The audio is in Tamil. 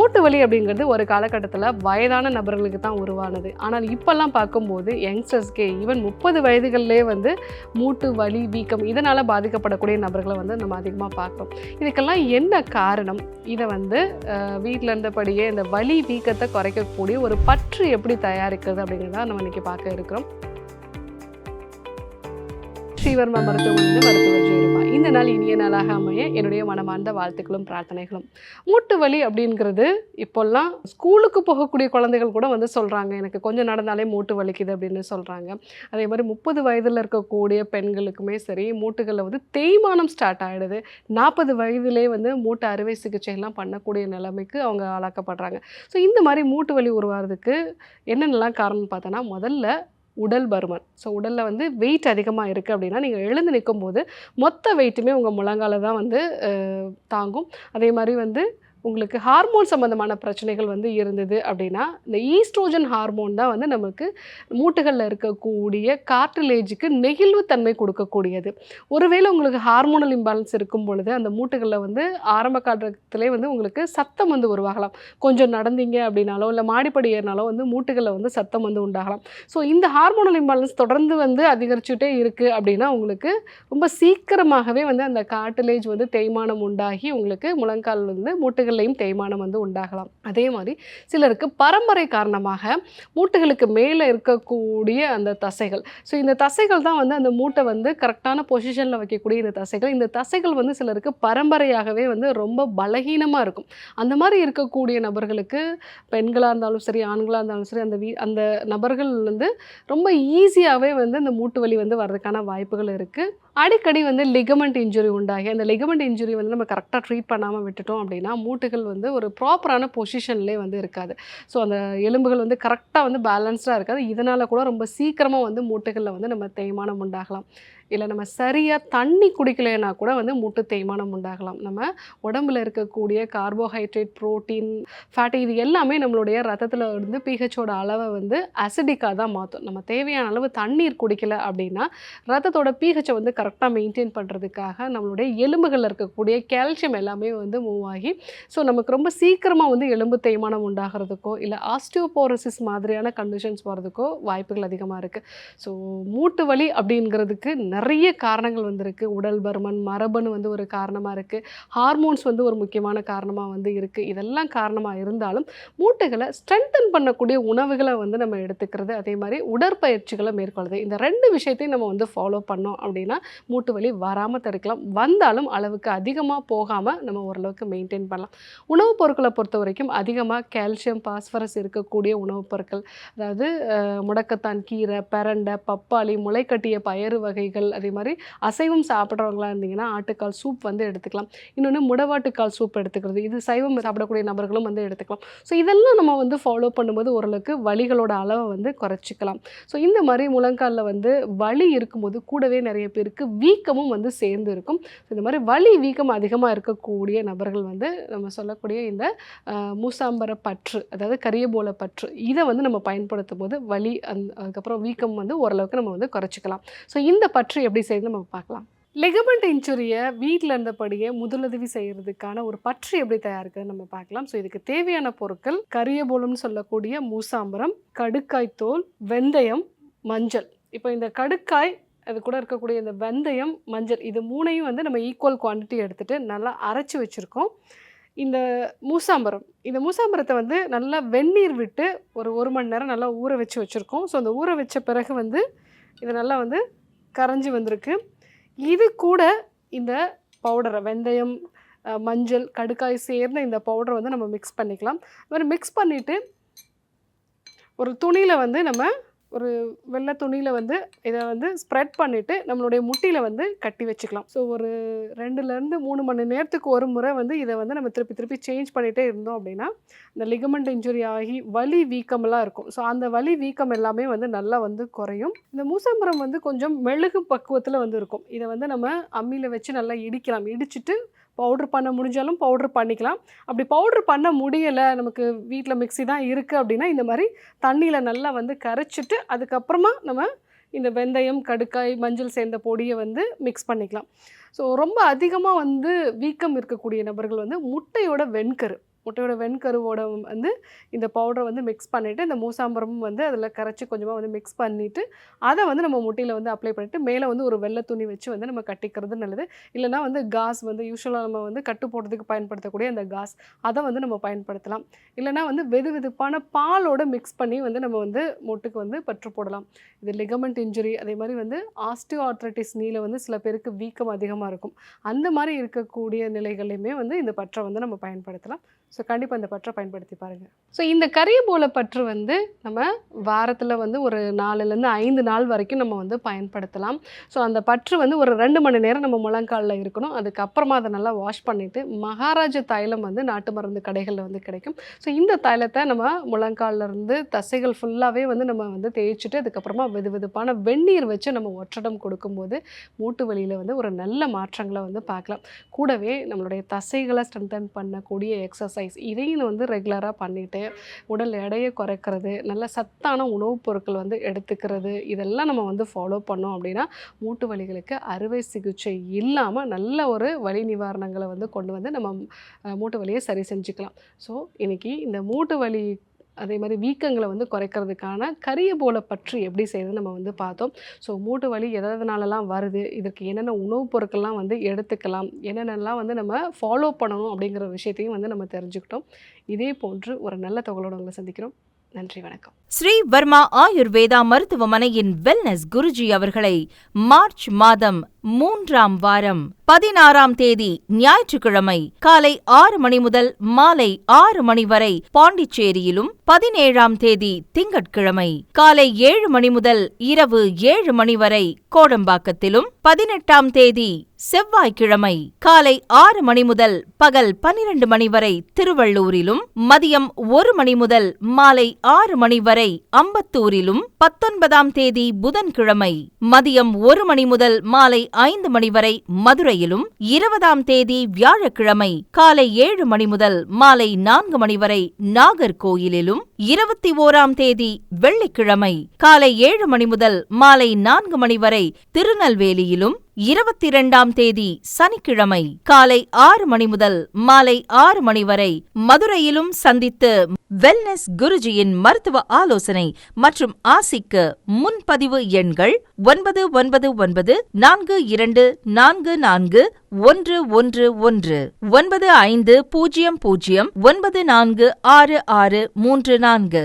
மூட்டு வலி அப்படிங்கிறது ஒரு காலகட்டத்தில் வயதான நபர்களுக்கு தான் உருவானது. ஆனால் இப்போல்லாம் பார்க்கும்போது யங்ஸ்டர்ஸ்க்கே ஈவன் முப்பது வயதுகள்லேயே வந்து மூட்டு வலி வீக்கம் இதனால் பாதிக்கப்படக்கூடிய நபர்களை வந்து நம்ம அதிகமாக பார்க்குறோம் இதுக்கெல்லாம் என்ன காரணம்? இதை வந்து வீட்டில் இருந்தபடியே இந்த வலி வீக்கத்தை குறைக்கக்கூடிய ஒரு பற்று எப்படி தயாரிக்கிறது அப்படிங்கிறத நம்ம இன்றைக்கி பார்க்க இருக்கிறோம். ஸ்ரீவர்மா மருத்துவமனை மருத்துவர் ஜெயருமா இந்த நாள் இனிய நாளாக அமைய என்னுடைய மனமார்ந்த வாழ்த்துக்களும் பிரார்த்தனைகளும். மூட்டு வலி அப்படிங்கிறது இப்போல்லாம் ஸ்கூலுக்கு போகக்கூடிய குழந்தைகள் கூட வந்து சொல்கிறாங்க எனக்கு கொஞ்சம் நடந்தாலே மூட்டு வலிக்குது அப்படின்னு சொல்கிறாங்க அதே மாதிரி முப்பது வயதில் இருக்கக்கூடிய பெண்களுக்குமே சரி மூட்டுகளில் வந்து தேய்மானம் ஸ்டார்ட் ஆகிடுது நாற்பது வயதிலே வந்து மூட்டு அறுவை சிகிச்சைலாம் பண்ணக்கூடிய நிலைமைக்கு அவங்க ஆளாக்கப்படுறாங்க. ஸோ இந்த மாதிரி மூட்டு வலி உருவாகிறதுக்கு என்னென்னலாம் காரணம் பார்த்தோன்னா முதல்ல உடல் பருமன். ஸோ உடலில் வந்து வெயிட் அதிகமாக இருக்குது அப்படின்னா நீங்கள் எழுந்து நிற்கும்போது மொத்த வெயிட்டுமே உங்கள் முழங்கால தான் வந்து தாங்கும். அதே மாதிரி வந்து உங்களுக்கு ஹார்மோன் சம்மந்தமான பிரச்சனைகள் வந்து இருந்தது அப்படின்னா இந்த ஈஸ்ட்ரோஜன் ஹார்மோன் தான் வந்து நமக்கு மூட்டுகளில் இருக்கக்கூடிய கார்டிலேஜுக்கு நெகிழ்வுத்தன்மை கொடுக்கக்கூடியது. ஒருவேளை உங்களுக்கு ஹார்மோனல் இம்பாலன்ஸ் இருக்கும் பொழுது அந்த மூட்டுகளில் வந்து ஆரம்ப காலத்திலே வந்து உங்களுக்கு சத்தம் வந்து உருவாகலாம். கொஞ்சம் நடந்தீங்க அப்படின்னாலோ இல்லை மாடிப்படி ஏறினாலோ வந்து மூட்டுகளில் வந்து சத்தம் வந்து உண்டாகலாம். ஸோ இந்த ஹார்மோனல் இம்பாலன்ஸ் தொடர்ந்து வந்து அதிகரிச்சுட்டே இருக்குது அப்படின்னா உங்களுக்கு ரொம்ப சீக்கிரமாகவே வந்து அந்த கார்டிலேஜ் வந்து தேய்மானம் உண்டாகி உங்களுக்கு முழங்கால் வந்து மூட்டுகள் மூட்டுகள்லையும் தேய்மானம் வந்து உண்டாகலாம். அதே மாதிரி சிலருக்கு பரம்பரை காரணமாக மூட்டுகளுக்கு மேலே இருக்கக்கூடிய அந்த தசைகள். ஸோ இந்த தசைகள் தான் வந்து அந்த மூட்டை வந்து கரெக்டான பொசிஷனில் வைக்கக்கூடிய இந்த தசைகள். இந்த தசைகள் வந்து சிலருக்கு பரம்பரையாகவே வந்து ரொம்ப பலகீனமாக இருக்கும். அந்த மாதிரி இருக்கக்கூடிய நபர்களுக்கு பெண்களாக இருந்தாலும் சரி ஆண்களாக இருந்தாலும் சரி அந்த வீ அந்த நபர்கள் வந்து ரொம்ப ஈஸியாகவே வந்து அந்த மூட்டு வலி வந்து வர்றதுக்கான வாய்ப்புகள் இருக்குது அடிக்கடி வந்து லிகமெண்ட் இன்ஜுரி உண்டாகி அந்த லிகமெண்ட் இன்ஜுரி வந்து நம்ம கரெக்டாக ட்ரீட் பண்ணாமல் விட்டுட்டோம் அப்படின்னா மூட்டுகள் வந்து ஒரு ப்ராப்பரான பொசிஷன்லேயே வந்து இருக்காது. ஸோ அந்த எலும்புகள் வந்து கரெக்டாக வந்து பேலன்ஸ்டாக இருக்காது. இதனால் கூட ரொம்ப சீக்கிரமாக வந்து மூட்டுகளில் வந்து நம்ம தேய்மானம் உண்டாகலாம். இல்லை நம்ம சரியாக தண்ணி குடிக்கலைன்னா கூட வந்து மூட்டு தேய்மானம் உண்டாகலாம். நம்ம உடம்புல இருக்கக்கூடிய கார்போஹைட்ரேட் புரோட்டீன் ஃபேட்டி இது எல்லாமே நம்மளுடைய ரத்தத்தில் இருந்து பிஹெச்சோட அளவை வந்து அசிடிக்காக தான் மாற்றும் நம்ம தேவையான அளவு தண்ணீர் குடிக்கல அப்படின்னா ரத்தத்தோட பிஹெச்சை வந்து கரெக்டாக மெயின்டைன் பண்ணுறதுக்காக நம்மளுடைய எலும்புகளில் இருக்கக்கூடிய கால்சியம் எல்லாமே வந்து மூவ் ஆகி ஸோ நமக்கு ரொம்ப சீக்கிரமாக வந்து எலும்பு தேய்மானம் உண்டாகிறதுக்கோ இல்லை ஆஸ்டியோபோரோசிஸ் மாதிரியான கண்டிஷன்ஸ் வர்றதுக்கோ வாய்ப்புகள் அதிகமாக இருக்குது ஸோ மூட்டு வலி அப்படிங்கிறதுக்கு நிறைய காரணங்கள் வந்திருக்கு. உடல் பருமன் மரபணு வந்து ஒரு காரணமாக இருக்குது ஹார்மோன்ஸ் வந்து ஒரு முக்கியமான காரணமாக வந்து இருக்குது இதெல்லாம் காரணமாக இருந்தாலும் மூட்டுகளை ஸ்ட்ரென்தன் பண்ணக்கூடிய உணவுகளை வந்து நம்ம எடுத்துக்கிறது அதே மாதிரி உடற்பயிற்சிகளை மேற்கொள்வது இந்த ரெண்டு விஷயத்தையும் நம்ம வந்து ஃபாலோ பண்ணோம் அப்படின்னா மூட்டு வலி வராமல் தடுக்கலாம். வந்தாலும் அளவுக்கு அதிகமாக போகாமல் நம்ம ஓரளவுக்கு மெயின்டைன் பண்ணலாம். உணவுப் பொருட்களை பொறுத்த வரைக்கும் அதிகமாக கால்சியம் பாஸ்பரஸ் இருக்கக்கூடிய உணவுப் பொருட்கள். அதாவது முடக்கத்தான் கீரை பிரண்டை பப்பாளி முளைக்கட்டிய பயறு வகைகள் அதே மாதிரி அசைவம் சாப்பிட்றவங்களா இருந்தீங்கன்னா ஆட்டுக்கால் சூப் வந்து எடுத்துக்கலாம். இன்னொன்று முடவாட்டுக்கால் சூப் எடுத்துக்கிறது. இது சைவம் சாப்பிடக்கூடிய நபர்களும் வந்து எடுத்துக்கலாம். ஸோ இதெல்லாம் நம்ம வந்து ஃபாலோ பண்ணும்போது ஓரளவுக்கு வலிகளோட அளவை வந்து குறைச்சிக்கலாம். ஸோ இந்த மாதிரி முழங்காலில் வந்து வலி இருக்கும்போது கூடவே நிறைய பேருக்கு வீக்கமும் வந்து சேர்ந்து இருக்கும். இந்த மாதிரி வலி வீக்கம் அதிகமாக இருக்கக்கூடிய நபர்கள் வந்து நம்ம சொல்லக்கூடிய இந்த மூசாம்பர பற்று அதாவது கரியபோல பற்று இதை வந்து நம்ம பயன்படுத்தும் போது வலி அந் அதுக்கப்புறம் வீக்கம் வந்து ஓரளவுக்கு நம்ம வந்து குறைச்சிக்கலாம். ஸோ இந்த பற்று எப்படி செய்யுது நம்ம பார்க்கலாம். லெகமெண்ட் இன்ஜுரியை வீட்டில் இருந்தபடியே முதலுதவி செய்கிறதுக்கான ஒரு பற்று எப்படி தயாரிக்குதுன்னு நம்ம பார்க்கலாம். ஸோ இதுக்கு தேவையான பொருட்கள் கரியபோலம்னு சொல்லக்கூடிய மூசாம்பரம் கடுக்காய் தோல் வெந்தயம் மஞ்சள். இப்போ இந்த கடுக்காய் அது கூட இருக்கக்கூடிய இந்த வெந்தயம் மஞ்சள் இது மூணையும் வந்து நம்ம ஈக்குவல் குவான்டிட்டி எடுத்துகிட்டு நல்லா அரைச்சி வச்சுருக்கோம். இந்த மூசாம்பரம் இந்த மூசாம்பரத்தை வந்து நல்லா வெந்நீர் விட்டு ஒரு ஒரு மணி நேரம் நல்லா ஊற வச்சு வச்சுருக்கோம். ஸோ அந்த ஊற வச்ச பிறகு வந்து இதை நல்லா வந்து கரைஞ்சி வந்திருக்கு. இது கூட இந்த பவுடரை வெந்தயம் மஞ்சள் கடுக்காய் சேர்ந்த இந்த பவுடரை வந்து நம்ம மிக்ஸ் பண்ணிக்கலாம். இது மாதிரி மிக்ஸ் பண்ணிவிட்டு ஒரு துணியில் வந்து நம்ம ஒரு வெள்ளை துணியில் வந்து இதை வந்து ஸ்ப்ரெட் பண்ணிவிட்டு நம்மளுடைய முட்டியில் வந்து கட்டி வச்சுக்கலாம். ஸோ ஒரு ரெண்டுலேருந்து மூணு மணி நேரத்துக்கு ஒரு முறை வந்து இதை வந்து நம்ம திருப்பி திருப்பி சேஞ்ச் பண்ணிகிட்டே இருந்தோம் அப்படின்னா இந்த லிகமெண்ட் இன்ஜுரி ஆகி வலி வீக்கமெல்லாம் இருக்கும். ஸோ அந்த வலி வீக்கம் எல்லாமே வந்து நல்லா வந்து குறையும். இந்த மூசம்பரம் வந்து கொஞ்சம் மெழுகு பக்குவத்தில் வந்து இருக்கும். இதை வந்து நம்ம அம்மியில் வச்சு நல்லா இடிக்கலாம். இடிச்சிட்டு பவுட்ரு பண்ண முடிஞ்சாலும் பவுட்ரு பண்ணிக்கலாம். அப்படி பவுட்ரு பண்ண முடியலை நமக்கு வீட்டில் மிக்ஸி தான் இருக்குது அப்படின்னா இந்த மாதிரி தண்ணியில் நல்லா வந்து கரைச்சிட்டு அதுக்கப்புறமா நம்ம இந்த வெந்தயம் கடுக்காய் மஞ்சள் சேர்ந்த பொடியை வந்து மிக்ஸ் பண்ணிக்கலாம். ஸோ ரொம்ப அதிகமாக வந்து வீக்கம் இருக்கக்கூடிய நபர்கள் வந்து முட்டையோட வெண்கரு. முட்டையோட வெண்கருவோட வந்து இந்த பவுடரை வந்து மிக்ஸ் பண்ணிவிட்டு இந்த மூசாம்பரமும் வந்து அதில் கரைச்சி கொஞ்சமாக வந்து மிக்ஸ் பண்ணிவிட்டு அதை வந்து நம்ம முட்டையில் வந்து அப்ளை பண்ணிவிட்டு மேலே வந்து ஒரு வெள்ளை துணி வச்சு வந்து நம்ம கட்டிக்கிறது நல்லது. இல்லைனா வந்து காஸ் வந்து யூஸ்வலாக நம்ம வந்து கட்டு போடுறதுக்கு பயன்படுத்தக்கூடிய அந்த காஸ் அதை வந்து நம்ம பயன்படுத்தலாம். இல்லைனா வந்து வெது வெதுப்பான பாலோட மிக்ஸ் பண்ணி வந்து நம்ம வந்து மொட்டுக்கு வந்து பற்று போடலாம். இது லிகமெண்ட் இன்ஜுரி அதே மாதிரி வந்து ஆஸ்டியோ ஆர்த்ரைட்டிஸ் நீல வந்து சில பேருக்கு வீக்கம் அதிகமாக இருக்கும். அந்த மாதிரி இருக்கக்கூடிய நிலைகளையுமே வந்து இந்த பற்றை வந்து நம்ம பயன்படுத்தலாம். ஸோ கண்டிப்பாக இந்த பற்றை பயன்படுத்தி பாருங்கள் ஸோ இந்த கரியபோல பற்று வந்து நம்ம வாரத்தில் வந்து ஒரு நாலுலேருந்து ஐந்து நாள் வரைக்கும் நம்ம வந்து பயன்படுத்தலாம். ஸோ அந்த பற்று வந்து ஒரு ரெண்டு மணி நேரம் நம்ம முழங்காலில் இருக்கணும். அதுக்கப்புறமா அதை நல்லா வாஷ் பண்ணிவிட்டு மகாராஜ தைலம் வந்து நாட்டு மருந்து கடைகளில் வந்து கிடைக்கும். ஸோ இந்த தைலத்தை நம்ம முழங்காலிருந்து தசைகள் ஃபுல்லாகவே வந்து நம்ம வந்து தேய்ச்சிட்டு அதுக்கப்புறமா வெது வெதுப்பான வெந்நீர் வச்சு நம்ம ஒற்றடம் கொடுக்கும்போது மூட்டு வழியில் வந்து ஒரு நல்ல மாற்றங்களை வந்து பார்க்கலாம். கூடவே நம்மளுடைய தசைகளை ஸ்ட்ரென்தன் பண்ணக்கூடிய எக்ஸசைஸ் இதையும் வந்து ரெகுலராக பண்ணிவிட்டு உடல் எடையை குறைக்கிறது நல்ல சத்தான உணவுப் பொருட்கள் வந்து எடுத்துக்கிறது இதெல்லாம் நம்ம வந்து ஃபாலோ பண்ணோம் அப்படின்னா மூட்டு வலிகளுக்கு அறுவை சிகிச்சை இல்லாமல் நல்ல ஒரு வலி நிவாரணங்களை வந்து கொண்டு வந்து நம்ம மூட்டு வலியை சரி செஞ்சுக்கலாம். ஸோ இன்றைக்கி இந்த மூட்டு வலி அதே மாதிரி வீக்கங்களை வந்து குறைக்கிறதுக்கான கரிய போல பற்று எப்படி செய்யுது நம்ம வந்து பார்த்தோம். ஸோ மூட்டு வலி எதனாலலாம் வருது. இதற்கு என்னென்ன உணவுப் பொருட்கள்லாம் வந்து எடுத்துக்கலாம்? என்னென்னலாம் வந்து நம்ம ஃபாலோ பண்ணணும் அப்படிங்கிற விஷயத்தையும் வந்து நம்ம தெரிஞ்சுக்கிட்டோம். இதே போன்று ஒரு நல்ல தொகலோடு உங்களை சந்திக்கிறோம். நன்றி வணக்கம். ஸ்ரீ வர்மா ஆயுர்வேதா மருத்துவமனையின் வெல்னஸ் குருஜி அவர்களை மார்ச் மாதம் மூன்றாம் வாரம் பதினாறாம் தேதி ஞாயிற்றுக்கிழமை காலை ஆறு மணி முதல் மாலை ஆறு மணி வரை பாண்டிச்சேரியிலும் பதினேழாம் தேதி திங்கட்கிழமை காலை ஏழு மணி முதல் இரவு ஏழு மணி வரை கோடம்பாக்கத்திலும் பதினெட்டாம் தேதி செவ்வாய்க்கிழமை காலை ஆறு மணி முதல் பகல் பனிரெண்டு மணி வரை திருவள்ளூரிலும் மதியம் ஒரு மணி முதல் மாலை ஆறு மணி வரை அம்பத்தூரிலும் பத்தொன்பதாம் தேதி புதன்கிழமை மதியம் ஒரு மணி முதல் மாலை ஐந்து மணி வரை மதுரையிலும் இருபதாம் தேதி வியாழக்கிழமை காலை ஏழு மணி முதல் மாலை நான்கு மணி வரை நாகர்கோயிலிலும் இருபத்தி ஓராம் தேதி வெள்ளிக்கிழமை காலை ஏழு மணி முதல் மாலை நான்கு மணி வரை திருநெல்வேலியிலும் இருபத்தி இரண்டாம் தேதி சனிக்கிழமை காலை ஆறு மணி முதல் மாலை ஆறு மணி வரை மதுரையிலும் சந்தித்து வெல்னஸ் குருஜியின் மருத்துவ ஆலோசனை மற்றும் ஆசிக்கு முன்பதிவு எண்கள் ஒன்பது ஒன்பது ஒன்பது நான்கு இரண்டு நான்கு நான்கு ஒன்று ஒன்று ஒன்று ஒன்பது ஐந்து பூஜ்ஜியம் பூஜ்ஜியம் ஒன்பது நான்கு ஆறு ஆறு மூன்று நான்கு.